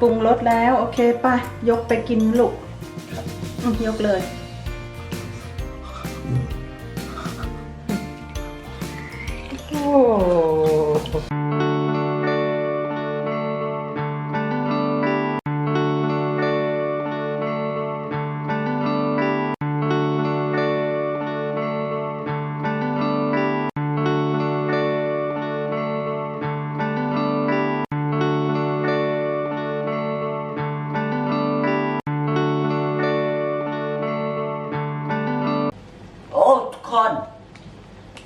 ปรุงรสแล้ว โอเคไป่ะ ยกไปกินลูกอืมยกเลย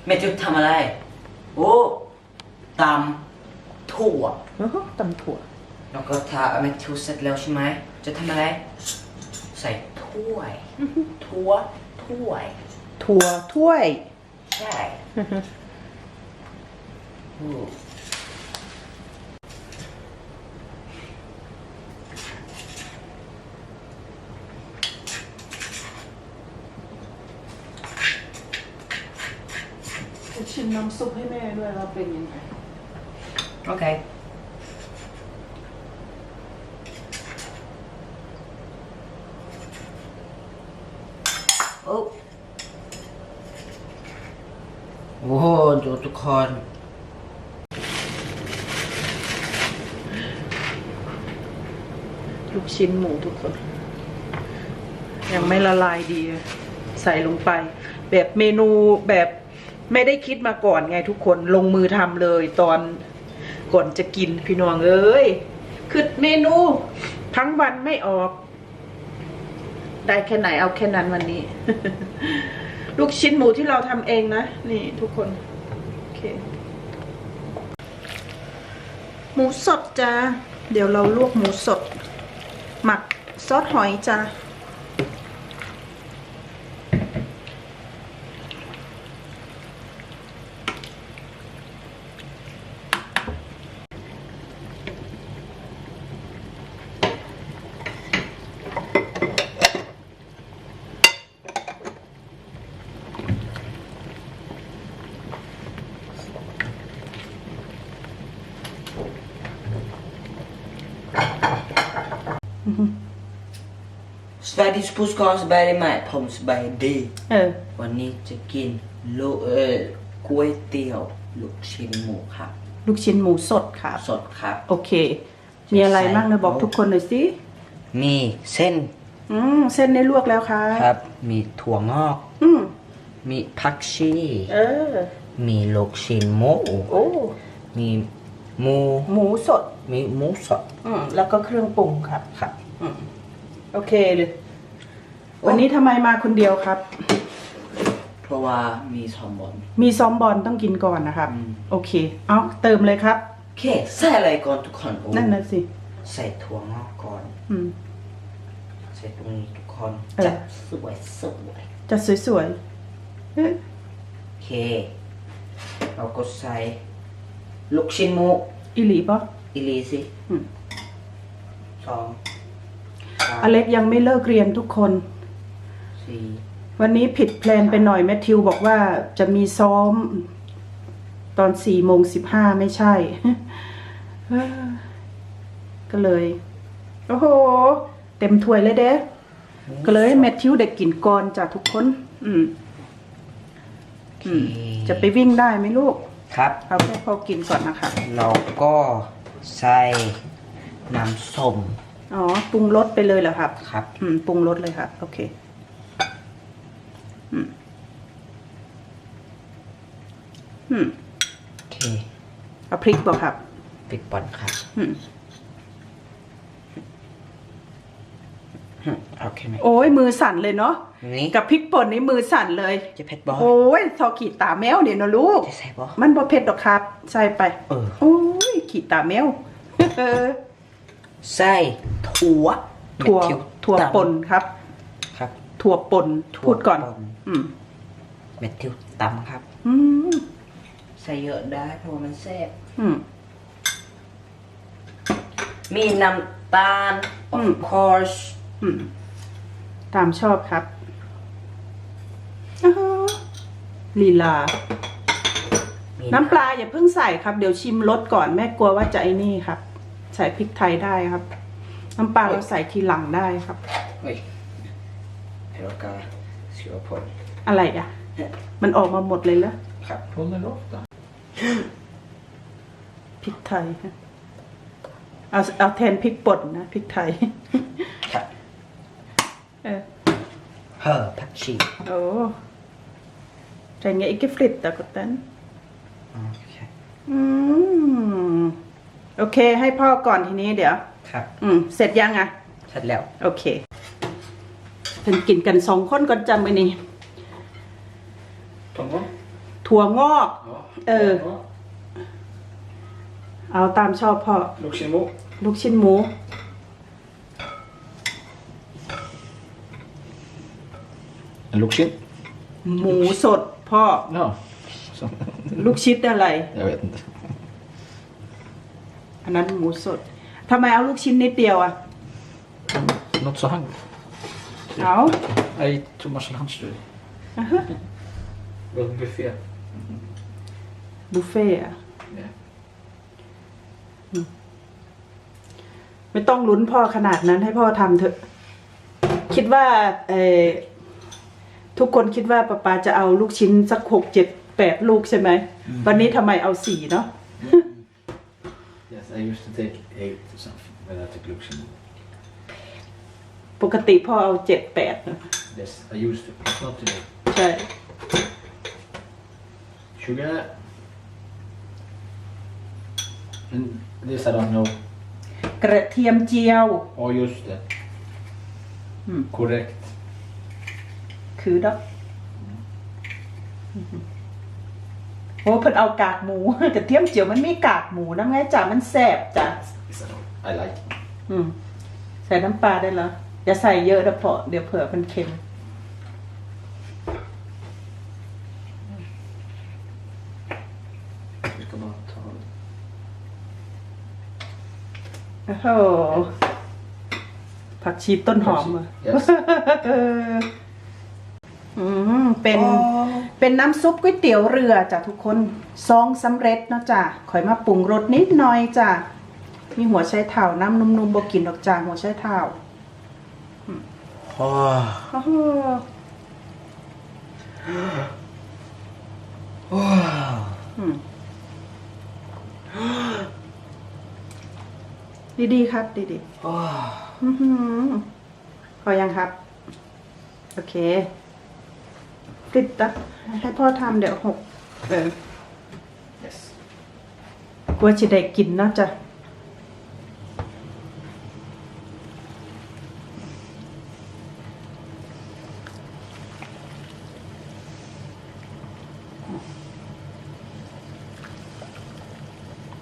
แม่จะทำอะไร โอ้ตำถั่วโอ้โหตำถั่ว แล้วก็ถ้าแม่ทิวเสร็จแล้วใช่ไหม จะทำอะไร ใส่ถ้วย ถั่ว ถ้วย ถั่วถ้วย ใช่โอ้ ชิมน้ำซุปให้แม่ด้วยว่าเป็นยังไงโอเคโอ้โอ้โหดูทุกคนลูกชิ้นหมูทุกคน ยังไม่ละลายดี ใส่ลงไป แบบเมนูแบบ ไม่ได้คิดมาก่อนไงทุกคนลงมือทำเลยตอนก่อนจะกินพี่น้องเอ้ยคือเมนูทั้งวันไม่ออก ได้แค่ไหนเอาแค่นั้นวันนี้ ลูกชิ้นหมูที่เราทำเองนะ นี่ทุกคนโอเคหมูสดจ้าเดี๋ยวเราลวกหมูสด หมักซอสหอยจ้า บายดีสปูสกอสบายดีไหมผมสบายดีเออ วันนี้จะกินลูเออก๋วยเตี๋ยวลูกชิ้นหมูครับลูกชิ้นหมูสดค่ะ สดครับ โอเค มีอะไรบ้างนะบอกทุกคนหน่อยสิ มีเส้น อืมเส้นได้ลวกแล้วค่ะครับ มีถั่วงอก อืมมีผักชีเออ มีลูกชิ้นหมูโอ้มีหมูหมูสด มีหมูสด อืมแล้วก็เครื่องปรุงครับครับ อืมโอเคเลย วันนี้ทำไมมาคนเดียวครับ เพราะว่ามีสองบนมีซ้อมบอลต้องกินก่อนนะครับ อืม โอเค เอาเติมเลยครับ โอเคใส่อะไรก่อนทุกคนโอ้นั่นน่ะสิ ใส่ถั่วงอกก่อน อืม ใส่ตรงนี้ทุกคนเออจัดสวยสวยจะสวยๆเอ๊ะโอเค เราก็ใส่ลูกชิ้นหมูอีหลีปะอีลีสิอืม สองสาม อเล็กยังไม่เลิกเรียนทุกคน สี่วันนี้ผิดแพลนไปหน่อยแมทธิวบอกว่าจะมีซ้อม ตอนสี่โมงสิบห้าไม่ใช่เอ้อก็เลย โอ้โห เต็มถ้วยเลยเด้ก็เลยให้แมทธิวเด็กกินก่อนจ้ะทุกคน อืมอืมจะไปวิ่งได้ไหมลูก ครับ เอาแค่พอกินก่อนนะคะ เราก็ใส่น้ำส้ม อ๋อ ปรุงรสไปเลยเหรอครับ ครับ อืม ปรุงรสเลยครับ โอเค อืม อืมโอเคเอาพริกบอกครับปิดปอนครับอืมฮึโอเคไหมโอ้ยมือสั่นเลยเนาะนี่กับพริกป่นนี่มือสั่นเลยจะเผ็ดบอโอ้ยทอขีดตาแมวเนี่ยนะลูกจะใส่บอมันบ่เผ็ดดอกครับ ใส่ไปเออโอ้ยขีดตาแมวเออใส่ถั่วถั่วเม็ดถั่วตำป่นครับ ครับ ถั่วป่นถั่วพูดก่อนป่นอืมเม็ดทิวตำครับ อืมใส่เยอะได้เพราะว่ามันแซ่บอืม มีน้ำตาล อื of ม course อืม ตามชอบครับอ้าวลีลา มีน้ำปลาอย่าเพิ่งใส่ครับ เดี๋ยวชิมรสก่อนแม่กลัวว่าจะไอ้นี่ครับ ใส่พริกไทยได้ครับ น้ำปลาเราใส่ทีหลังได้ครับ Oj. Jag råkar skruva på den. อะไรอะ มันออกมาหมดเลยแล้วครับ Håller ofta. พริกไทยฮะเอาเอาแทนพริกป่นนะพริกไทยครับเออ Hör ผักชีโอ้ trenger ikke flytte godt den โอเคอืม โอเค ให้พ่อก่อนทีนี้เดี๋ยว ครับ อืม เสร็จยังอะ เสร็จแล้ว โอเคเพิ่นกินกันสองคนก่อนจำไว้นี่ Tomma? ถั่วงอก Ja. Eh. เอาตามชอบพ่อ Luximo. ลูกชิ้นหมู En luxin? หมูสดพ่อ Ja. Så. ลูกชิ้นอะไร Jag vet inte. อันนั้นหมูสดทำไมเอาลูกชิ้นนิดเดียวอะ Något så här. เอา Nej, Thomas Landström. อะฮะ Det var en buffé. บุฟเฟ่ต์อะ Ja. ไม่ต้องลุ้นพ่อขนาดนั้นให้พ่อทำเถอะ คิดว่าเออทุกคนคิดว่าป้าปาจะเอาลูกชิ้นสักหกเจ็ดแปดลูกใช่ไหม วันนี้ทำไมเอาสี่เนาะ Yes, I used to take eight or something when I took luxin. ปกติพ่อเอาเจ็ดแปดนะ Yes, I used to. Not today. ใช่ Sugar. And this I don't know. กระเทียมเจียว Ja, just det. Mm. Korrekt. คือดอกโอ้เพิ่นเอากากหมู กระเทียมเจียวมันมีกากหมูนะไงจ้ะมันแสบจ้ะ This I don't. I like. อืม ใส่น้ำปลาได้เหรออย่าใส่เยอะนะเพราะเดี๋ยวเผื่อมันเค็ม Vi ska bara ta det. โอ้โหผักชีต้นหอมอะ Yes. อืมเป็น เป็นน้ำซุปก๋วยเตี๋ยวเรือจ้ะทุกคนซองสำเร็จเนาะจ้ะข่อยมาปรุงรสนิดหน่อยจ้ะมีหัวไชเท้าน้ำนุ่มๆบ่กินดอกจ้าหัวไชเท้า Åh. โอ้โห Wow. อืม ดีๆครับ ดีๆ Åh. อื้อหือพอยังครับ โอเค ติดตะให้พ่อทำเดี๋ยวหกเออ Yes. กลัวจะได้กินเนาะจ้ะ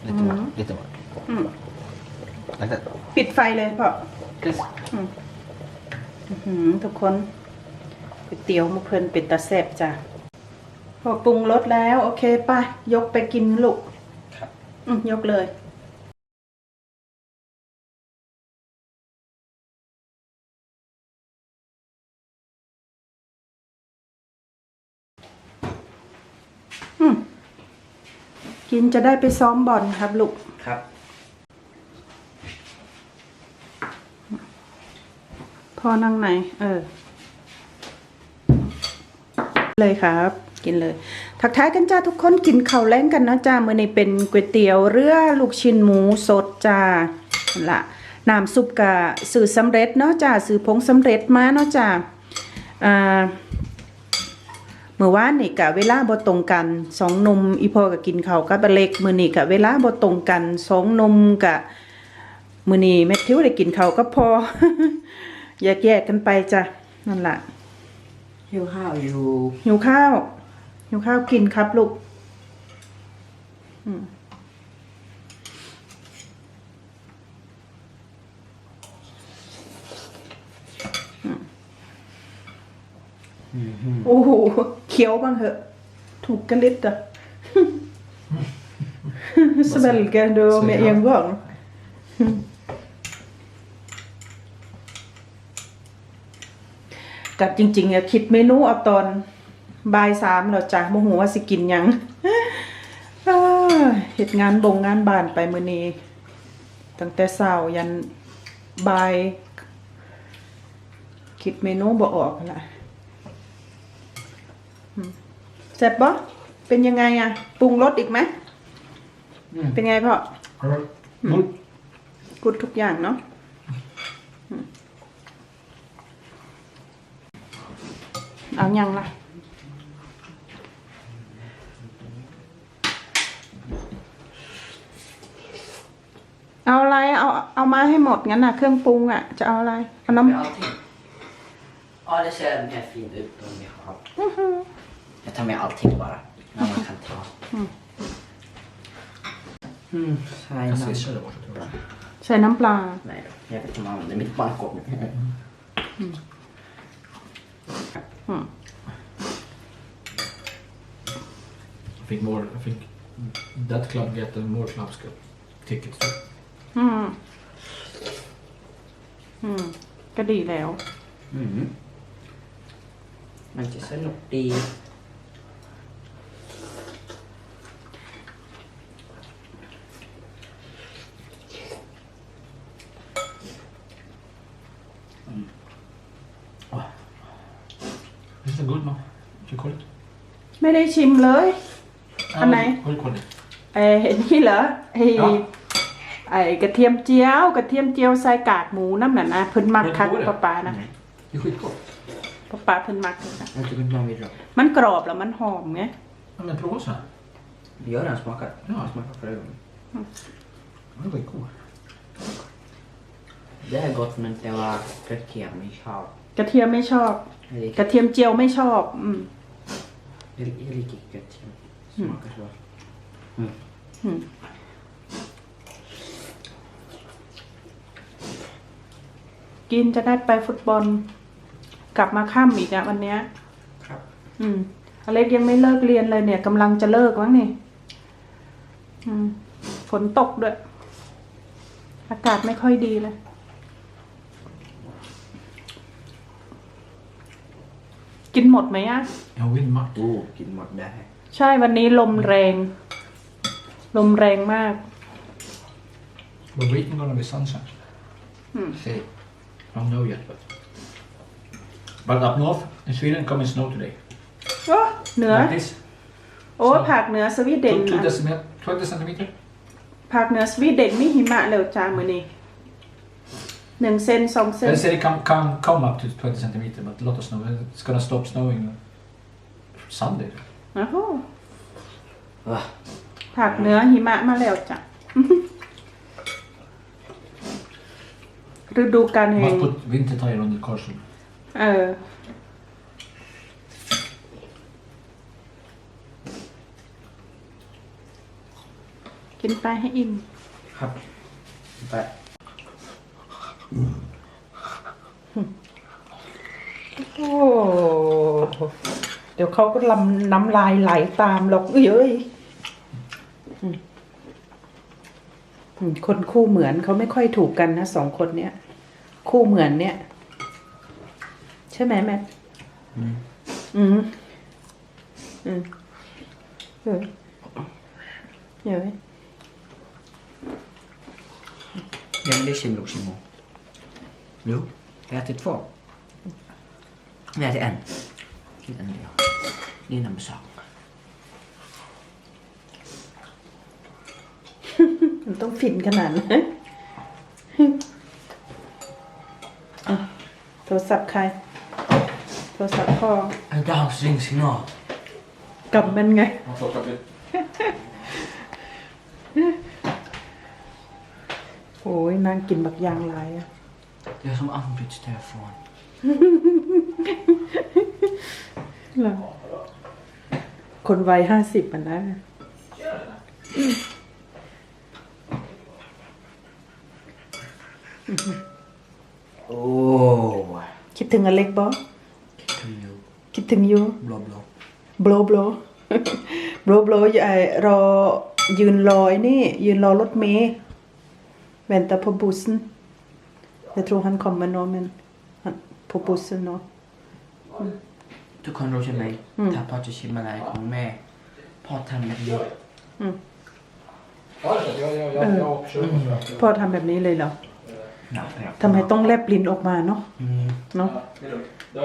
Lite more. Lite more. อืม Like that. ปิดไฟ เลยพ่อ Yes. อื้อหือทุกคนก๋วยเตี๋ยวมุกเพลินเป็ดตาแซ่บจ้ะพอปรุงรสแล้ว โอเคไป่ะยกไปกินลูกครับ อืมยกเลย อืมกินจะได้ไปซ้อมบอลครับลูก ครับ พ่อนั่งไหน เออ เลยครับ กินเลย ทักทายกันจ้าทุกคนกินข้าวแล้งกันนะจ้าเมื่อในเป็นก๋วยเตี๋ยวเรือลูกชิ้นหมูสดจ้านั่นละน้ำซุปกะสื่อสำเร็จเนาะจ้าสื่อผงสำเร็จมาเนาะจ้าอ่าเมื่อวานนี่กะเวลาบ่ตรงกันสองนมอีพอก็กินข้าวกับเล็กมือนี้กะเวลาบ่ตรงกันสองนมกะมือนี้แมทธิวได้กินข้าวกับพอ แยกๆกันไปจ้ะนั่นล่ะหิวข้าวอยู่ หิวข้าว หิวข้าวกินครับลูกอืมอืมโอ้โหเคี้ยวบ้างเหอะ ถูกกันลิตอะ Svelger du med en gång? กับจริงๆอะคิดเมนูเอาตอนบ่ายสามเราจ้ะโมโหว่าสิกินหยังอ้าเหตุงานบงงานบ้านไปมื้อนี้ตั้งแต่เช้ายันบายคิดเมนูบ่ออกกันละอืมแซ่บบ่เป็นยังไงอะปรุงรสอีกไหม Mm. เป็นไงพ่อ Alright. Good. กุดทุกอย่างเนาะอืม เอายังล่ะเอาอะไรเอาเอามาให้หมดงั้นน่ะ เครื่องปรุงอะ จะเอาอะไรเอาน้ำ Med allting. Ja, det ser mer fint ut om vi har. Jag tar med allting bara. När man kan ta. Mm, så här Jag innan. swishar det bort tror jag. ใส่น้ำปลา Nej då, jag vet inte om jag använder mitt bankkort nu. อืม I think more, I think that club get the more clubs get tickets too. อืมอืมก็ดีแล้ว Mm. Manchester City. Is it good now? You call it? ไม่ได้ชิมเลย Anh này. What do you call it? ไอเห็นนี่เหรอไออ๋อไอกระเทียมเจียว กระเทียมเจียวใส่กากหมูน้ำหนันะเพิ่นมักคักเพิ่นรู้เลยป้าปานะ Det är skitgott. ป้าปาเพิ่นมักเลยนะ Jag tycker inte man vill dra. มันกรอบแล้วมันหอมไง Ja, men prova så här. Vi gör den smakar. Ja. Den smakar förra gången. Den var god. Det är gott men det var räcker med chav. กระเทียมไม่ชอบ Jag กระ liker, เทียมเจียวไม่ชอบ อืม jag, jag liker gött. Smakar så. อืมกินจะได้ไปฟุตบอล กลับมาค่ำอีกอะวันเนี้ย Crap. อืมอเล็กยังไม่เลิกเรียนเลยเนี่ยกำลังจะเลิกมั้งนี่อืมฝนตกด้วย อากาศไม่ค่อยดีเลย กิน หมดไหมอะ Jag vill mack. Oh, vilken mat det här. ใช่วันนี้ลมแรง ลมแรงมาก We're waiting gonna be sunshine. Hmm. Say. I don't know yet, but. But up north in Sweden coming snow today. โอ้เหนือ Like this. โอ้ภาคเหนือสวีเดน Two, two อะ decimeter, 20 centimeter. ภาคเหนือสวีเดนมีหิมะเร็วจ้ามือนี้ หนึ่งเซนสองเซน They say it can, can come up to 20 centimeter, but a lot of snow. It's gonna stop snowing Sunday. โอ้โห Va? ภาคเหนือหิมะมาแล้วจ้ะ ฤดูกาลแห่ง Must put winter tire on the car soon. เออ กินไปให้อิ่ม Crap. But โอ้เดี๋ยวเขาก็ลำน้ำลายไหลตามหรอกเอ้ยคนคู่เหมือนเขาไม่ค่อยถูกกันนะสองคนเนี้ย คู่เหมือนเนี้ยใช่ไหมแม่อืมอืมเออเยอะยังได้ชิมหรอกชิมหรอเดี๋ย 32. Vi är till en. Till en del. Det är nummer sak. Inte om fin kan den. โทรศัพท์ใคร โทรศัพท์พ่อ En dag sing sing nå. กลับมันไง Han får ta litt. โอ้ยนางกินบักยางหลายอะ Det är som Ann-Britts telefon. เหรอคนวัยห้าสิบอะนะ Åh. คิดถึงอเล็กบอ Tullo. คิดถึงอยู Blå, blå. โบลโบลโบลโบลไอรอยืนรอไอ้นี่ ยืนรอรถเมย์ vänta på bussen jag tror han kommer nå men han, på bussen nå Du kan råda mig. Mm. Ta på att kimma när jag kommer med. Prata med dig. Ja, ja, ja, ja, ja, jag kör. พ่อทำแบบนี้เลยเหรอหนักครับทำไมต้องแลบลิ้นออกมาเนาะอืมเนาะ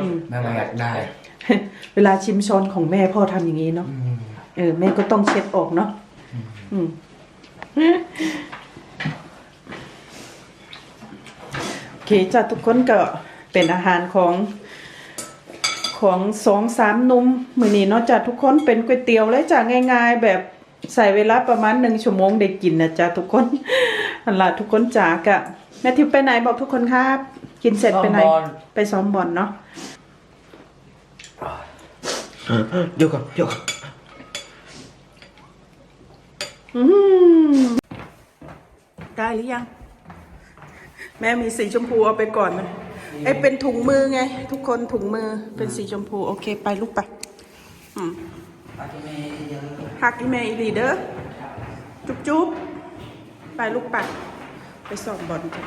อืม แม่มาอยากได้เวลาชิมช้อนของแม่พ่อทำอย่างนี้เนาะอืมเออแม่ก็ต้องเช็ดออกเนาะอืมโอ เคจ้ะทุกคนก็เป็นอาหารของของสองสามหนุ่มมือนี้เนาะจ้ะทุกคนเป็นก๋วยเตี๋ยวเลยจ้ะง่าย ๆ แบบใส่เวลาประมาณหนึ่งชั่วโมงได้กินนะจ้ะทุกคนอันละทุกคนจ๋ากะแม่ทิพย์ไปไหนบอกทุกคนครับ กินเสร็จไปไหนไปซ้อมบอลเนาะเดี๋ยวก่อนเดี๋ยวก่อนอืมได้หรือยัง แม่มีสีชมพูเอาไปก่อนนะไอยเป็นถุงมือไง ทุกคนถุงมือเป็นสีชมพู โอเคไปลูกไปอืมหักอีเมอีลีเดอร์จุ๊บจุ๊บไปลูกไปไปสอบบอลกัน